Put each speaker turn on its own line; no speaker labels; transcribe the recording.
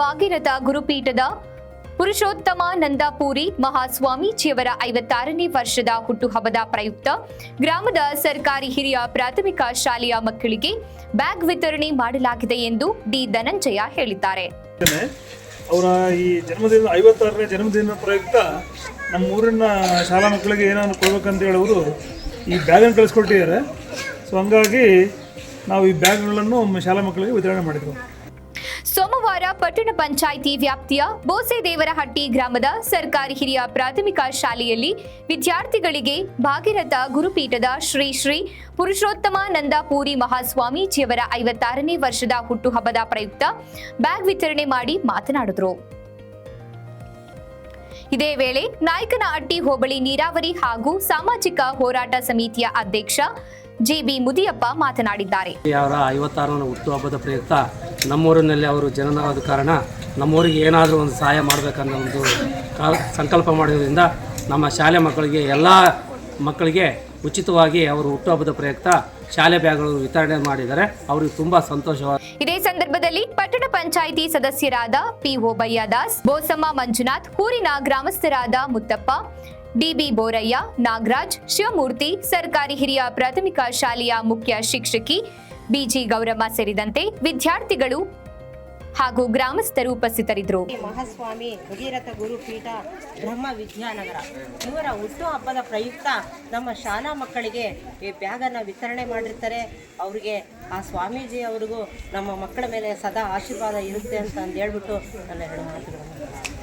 ಭಾಗೀರಥ ಗುರುಪೀಠದ ಪುರುಷೋತ್ತಮ ನಂದಾಪುರಿ ಮಹಾಸ್ವಾಮೀಜಿಯವರ ಐವತ್ತಾರನೇ ವರ್ಷದ ಹುಟ್ಟುಹಬ್ಬದ ಪ್ರಯುಕ್ತ ಗ್ರಾಮದ ಸರ್ಕಾರಿ ಹಿರಿಯ ಪ್ರಾಥಮಿಕ ಶಾಲೆಯ ಮಕ್ಕಳಿಗೆ ಬ್ಯಾಗ್ ವಿತರಣೆ ಮಾಡಲಾಗಿದೆ ಎಂದು ಡಿ ಧನಂಜಯ ಹೇಳಿದ್ದಾರೆ.
ಅವರ ಈ ಜನ್ಮದಿನ ಐವತ್ತಾರನೇ ಜನ್ಮದಿನ ಪ್ರಯುಕ್ತ ನಮ್ಮ ಊರಿನ ಶಾಲಾ ಮಕ್ಕಳಿಗೆ ಏನಾದ್ರು ಕೊಡ್ಬೇಕಂತ ಹೇಳಿ ಅವರು ಈ ಬ್ಯಾಗನ್ನು ಕಳಿಸ್ಕೊಟ್ಟಿದ್ದಾರೆ. ಸೊ ಹಂಗಾಗಿ ನಾವು ಈ ಬ್ಯಾಗ್ಗಳನ್ನು ಶಾಲಾ ಮಕ್ಕಳಿಗೆ ವಿತರಣೆ ಮಾಡಿದ್ವು.
ಸೋಮವಾರ ಪಟ್ಟಣ ಪಂಚಾಯಿತಿ ವ್ಯಾಪ್ತಿಯ ಬೋಸೆದೇವರಹಟ್ಟಿ ಗ್ರಾಮದ ಸರ್ಕಾರಿ ಹಿರಿಯ ಪ್ರಾಥಮಿಕ ಶಾಲೆಯಲ್ಲಿ ವಿದ್ಯಾರ್ಥಿಗಳಿಗೆ ಭಾಗೀರಥ ಗುರುಪೀಠದ ಶ್ರೀ ಶ್ರೀ ಪುರುಷೋತ್ತಮ ನಂದಾಪುರಿ ಮಹಾಸ್ವಾಮೀಜಿಯವರ ಐವತ್ತಾರನೇ ವರ್ಷದ ಹುಟ್ಟುಹಬ್ಬದ ಪ್ರಯುಕ್ತ ಬ್ಯಾಗ್ ವಿತರಣೆ ಮಾಡಿ ಮಾತನಾಡಿದರು. ಇದೇ ವೇಳೆ ನಾಯಕನಹಟ್ಟಿ ಹೋಬಳಿ ನೀರಾವರಿ ಹಾಗೂ ಸಾಮಾಜಿಕ ಹೋರಾಟ ಸಮಿತಿಯ ಅಧ್ಯಕ್ಷ ಜೆಬಿ ಮುದಿಯಪ್ಪ ಮಾತನಾಡಿದ್ದಾರೆ.
ಅವರ ಐವತ್ತಾರನೇ ಹುಟ್ಟುಹಬ್ಬದ ಪ್ರಯುಕ್ತ ನಮ್ಮೂರಿನಲ್ಲಿ ಅವರು ಜನನವಾದ ಕಾರಣ ನಮ್ಮೂರಿಗೆ ಏನಾದರೂ ಒಂದು ಸಹಾಯ ಮಾಡಬೇಕನ್ನೋ ಒಂದು ಸಂಕಲ್ಪ ಮಾಡೋದ್ರಿಂದ ನಮ್ಮ ಶಾಲೆ ಮಕ್ಕಳಿಗೆ ಎಲ್ಲ ಮಕ್ಕಳಿಗೆ ಉಚಿತವಾಗಿ ಅವರು ಹುಟ್ಟುಹಬ್ಬದ ಪ್ರಯುಕ್ತ ಶಾಲೆ ಬ್ಯಾಗ್ಗಳು ವಿತರಣೆ ಮಾಡಿದ್ದಾರೆ. ಅವರಿಗೆ ತುಂಬಾ ಸಂತೋಷವಾದ
ಇದೇ ಸಂದರ್ಭದಲ್ಲಿ ಪಟ್ಟಣ ಪಂಚಾಯಿತಿ ಸದಸ್ಯರಾದ ಪಿಒ ದಾಸ್ ಬೋಸಮ್ಮ ಮಂಜುನಾಥ್ ಊರಿನ ಗ್ರಾಮಸ್ಥರಾದ ಮುತ್ತಪ್ಪ ಡಿಬಿ ಬೋರಯ್ಯ, ನಾಗರಾಜ್, ಶಿವಮೂರ್ತಿ, ಸರ್ಕಾರಿ ಹಿರಿಯ ಪ್ರಾಥಮಿಕ ಶಾಲೆಯ ಮುಖ್ಯ ಶಿಕ್ಷಕಿ, ಬಿಜಿ ಗೌರಮ್ಮ ಸೇರಿದಂತೆ ವಿದ್ಯಾರ್ಥಿಗಳು ಹಾಗೂ ಗ್ರಾಮಸ್ಥರು ಉಪಸ್ಥಿತರಿದ್ದರು.
ಮಹಾಸ್ವಾಮಿ ಭಗೀರಥ ಗುರುಪೀಠ ಬ್ರಹ್ಮ ವಿದ್ಯಾನಗರ. ಇವರ ಹುಟ್ಟುಹಬ್ಬದ ಪ್ರಯುಕ್ತ ನಮ್ಮ ಶಾಲಾ ಮಕ್ಕಳಿಗೆ ಈ ಬ್ಯಾಗನ್ನು ವಿತರಣೆ ಮಾಡಿರ್ತಾರೆ. ಅವರಿಗೆ ಆ ಸ್ವಾಮೀಜಿ ಅವ್ರಿಗೂ ನಮ್ಮ ಮಕ್ಕಳ ಮೇಲೆ ಸದಾ ಆಶೀರ್ವಾದ ಇರುತ್ತೆ ಅಂತ ಹೇಳ್ಬಿಟ್ಟು ನನ್ನ ಎರಡು ಮಾತುಗಳು